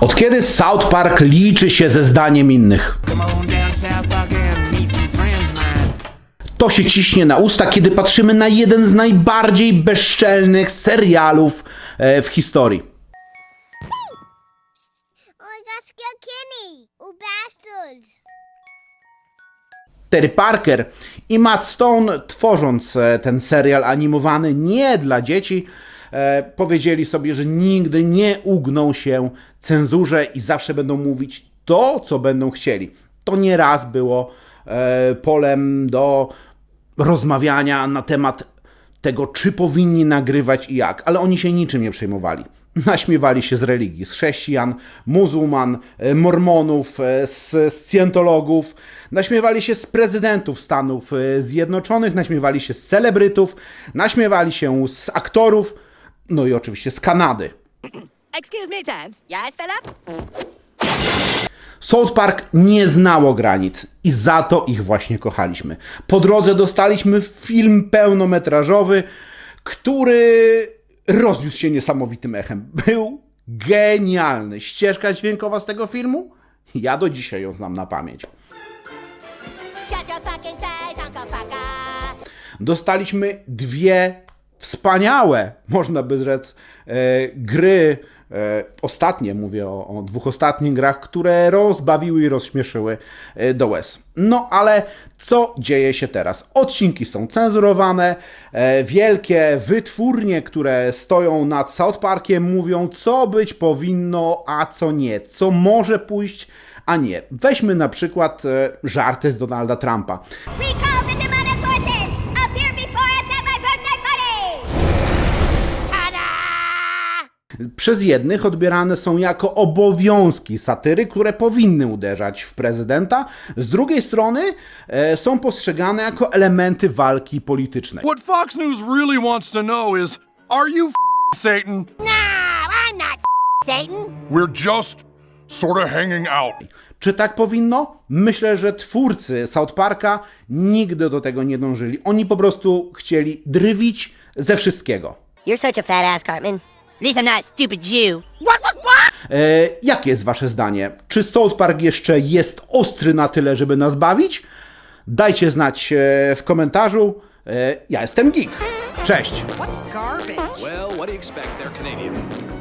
Od kiedy South Park liczy się ze zdaniem innych? To się ciśnie na usta, kiedy patrzymy na jeden z najbardziej bezczelnych serialów e, w historii. Terry Parker i Matt Stone, tworząc e, ten serial animowany nie dla dzieci, powiedzieli sobie, że nigdy nie ugną się cenzurze i zawsze będą mówić to, co będą chcieli. To nieraz było e, polem do rozmawiania na temat tego, czy powinni nagrywać i jak, ale oni się niczym nie przejmowali. Naśmiewali się z religii, z chrześcijan, muzułman, e, mormonów, e, z scjentologów, naśmiewali się z prezydentów Stanów e, Zjednoczonych, naśmiewali się z celebrytów, naśmiewali się z aktorów, no i oczywiście z Kanady. Excuse me, Tans. Yes, Philip? South Park nie znało granic i za to ich właśnie kochaliśmy. Po drodze dostaliśmy film pełnometrażowy, który rozniósł się niesamowitym echem. Był genialny. Ścieżka dźwiękowa z tego filmu? Ja do dzisiaj ją znam na pamięć. Dostaliśmy dwie wspaniałe, można by rzec, e, gry. E, ostatnie, mówię o, o dwóch ostatnich grach, które rozbawiły i rozśmieszyły e, do łez. No ale co dzieje się teraz? Odcinki są cenzurowane, wielkie wytwórnie, które stoją nad South Parkiem, mówią, co być powinno, a co nie, co może pójść, a nie. Weźmy na przykład żarty z Donalda Trumpa. Recall przez jednych odbierane są jako obowiązki satyry, które powinny uderzać w prezydenta, z drugiej strony e, są postrzegane jako elementy walki politycznej. What Fox News really wants to know is are you Satan? No, I'm not Satan. We're just sort of hanging out. Czy tak powinno? Myślę, że twórcy South Parka nigdy do tego nie dążyli. Oni po prostu chcieli drwić ze wszystkiego. You're such a fat ass, Cartman. At least I'm not a stupid Jew. What, what, what? E, jakie jest wasze zdanie? Czy South Park jeszcze jest ostry na tyle, żeby nas bawić? Dajcie znać e, w komentarzu. E, ja jestem Geek. Cześć! Well, what do you expect? They're Canadian.